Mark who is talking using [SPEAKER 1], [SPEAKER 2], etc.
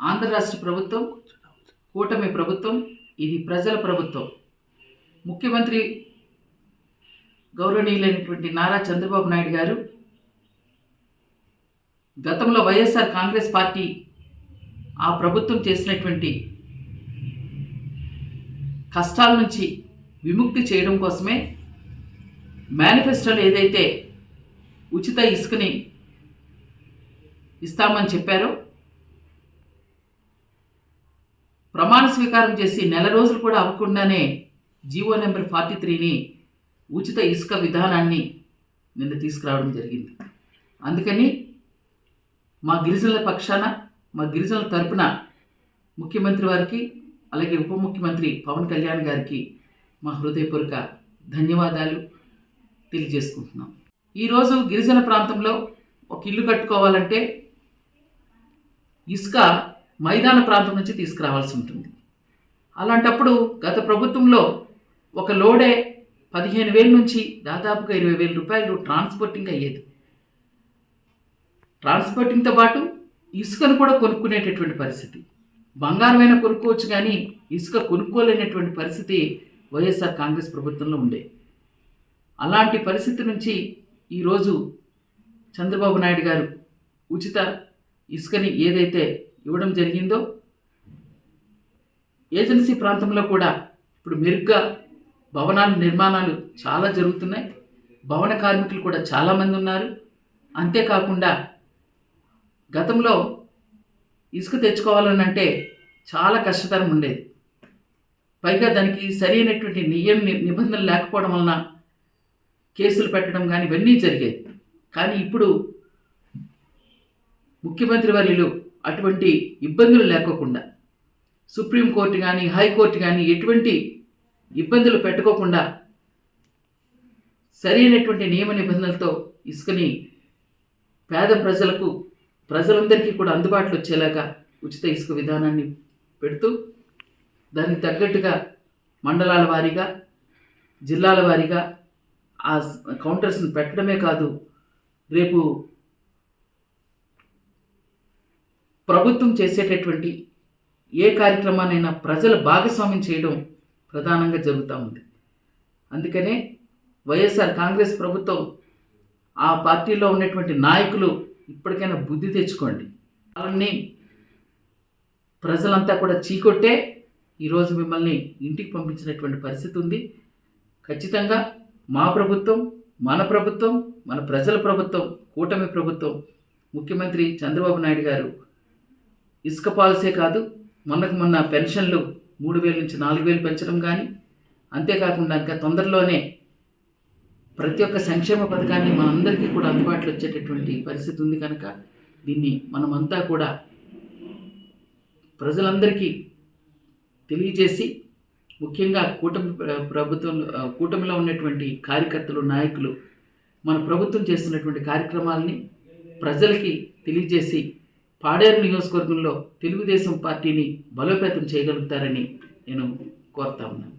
[SPEAKER 1] ఆంధ్ర రాష్ట్ర ప్రభుత్వం కూటమి ప్రభుత్వం ఇది ప్రజల ప్రభుత్వం. ముఖ్యమంత్రి గౌరవనీయులైనటువంటి నారా చంద్రబాబు నాయుడు గారు గతంలో వైఎస్ఆర్ కాంగ్రెస్ పార్టీ ఆ ప్రభుత్వం చేసినటువంటి కష్టాల నుంచి విముక్తి చేయడం కోసమే మేనిఫెస్టోలో ఏదైతే ఉచిత ఇసుకని ఇస్తామని చెప్పారో స్వీకారం చేసి నెల రోజులు కూడా అవ్వకుండానే జీవో నెంబర్ ఫార్టీ త్రీని ఉచిత ఇసుక విధానాన్ని నిన్న తీసుకురావడం జరిగింది. అందుకని మా గిరిజనుల పక్షాన మా గిరిజనుల తరపున ముఖ్యమంత్రి వారికి అలాగే ఉప ముఖ్యమంత్రి పవన్ కళ్యాణ్ గారికి మా హృదయపూర్వక ధన్యవాదాలు తెలియజేసుకుంటున్నాం. ఈరోజు గిరిజన ప్రాంతంలో ఒక ఇల్లు కట్టుకోవాలంటే ఇసుక మైదాన ప్రాంతం నుంచి తీసుకురావాల్సి ఉంటుంది. అలాంటప్పుడు గత ప్రభుత్వంలో ఒక లోడే పదిహేను వేల నుంచి దాదాపుగా ఇరవై వేల రూపాయలు ట్రాన్స్పోర్టింగ్ అయ్యేది. ట్రాన్స్పోర్టింగ్తో పాటు ఇసుకను కూడా కొనుక్కునేటటువంటి పరిస్థితి. బంగారమైనా కొనుక్కోవచ్చు కానీ ఇసుక కొనుక్కోలేనటువంటి పరిస్థితి వైఎస్ఆర్ కాంగ్రెస్ ప్రభుత్వంలో ఉండే. అలాంటి పరిస్థితి నుంచి ఈరోజు చంద్రబాబు నాయుడు గారు ఉచిత ఇసుకని ఏదైతే ఇవ్వడం జరిగిందో ఏజెన్సీ ప్రాంతంలో కూడా ఇప్పుడు మెరుగ్గా భవనాల నిర్మాణాలు చాలా జరుగుతున్నాయి. భవన కార్మికులు కూడా చాలామంది ఉన్నారు. అంతేకాకుండా గతంలో ఇసుక తెచ్చుకోవాలని అంటే చాలా కష్టతరం ఉండేది. పైగా దానికి సరైనటువంటి నియమ నిబంధనలు లేకపోవడం వలన కేసులు పెట్టడం కానీ ఇవన్నీ జరిగేది కానీ ఇప్పుడు ముఖ్యమంత్రి వర్యులు అటువంటి ఇబ్బందులు లేకోకుండా సుప్రీంకోర్టు కానీ హైకోర్టు కానీ ఎటువంటి ఇబ్బందులు పెట్టుకోకుండా సరైనటువంటి నియమ నిబంధనలతో ఇసుకని పేద ప్రజలకు ప్రజలందరికీ కూడా అందుబాటులో వచ్చేలాగా ఉచిత ఇసుక విధానాన్ని పెడుతూ దానికి తగ్గట్టుగా మండలాల వారీగా జిల్లాల వారీగా ఆ కౌంటర్స్ని పెట్టడమే కాదు రేపు ప్రభుత్వం చేసేటటువంటి ఏ కార్యక్రమాన్నైనా ప్రజల భాగస్వామ్యం చేయడం ప్రధానంగా జరుగుతూ ఉంది. అందుకనే వైఎస్ఆర్ కాంగ్రెస్ ప్రభుత్వం ఆ పార్టీలో ఉన్నటువంటి నాయకులు ఇప్పటికైనా బుద్ధి తెచ్చుకోండి. వాళ్ళని ప్రజలంతా కూడా చీకొట్టే ఈరోజు మిమ్మల్ని ఇంటికి పంపించినటువంటి పరిస్థితి ఉంది. ఖచ్చితంగా మా ప్రభుత్వం మన ప్రభుత్వం మన ప్రజల ప్రభుత్వం కూటమి ప్రభుత్వం ముఖ్యమంత్రి చంద్రబాబు నాయుడు గారు ఇసుక పాలసీ కాదు మొన్నకు మొన్న పెన్షన్లు మూడు వేల నుంచి నాలుగు వేలు పెంచడం కానీ అంతేకాకుండా ఇంకా తొందరలోనే ప్రతి ఒక్క సంక్షేమ పథకాన్ని మనందరికీ కూడా అందుబాటులో వచ్చేటటువంటి పరిస్థితి ఉంది కనుక దీన్ని మనమంతా కూడా ప్రజలందరికీ తెలియజేసి ముఖ్యంగా కూటమి ప్రభుత్వం కూటమిలో ఉన్నటువంటి కార్యకర్తలు నాయకులు మన ప్రభుత్వం చేస్తున్నటువంటి కార్యక్రమాలని ప్రజలకి తెలియజేసి పాడేరు నియోజకవర్గంలో తెలుగుదేశం పార్టీని బలోపేతం చేయగలుగుతారని నేను కోరుతా ఉన్నాను.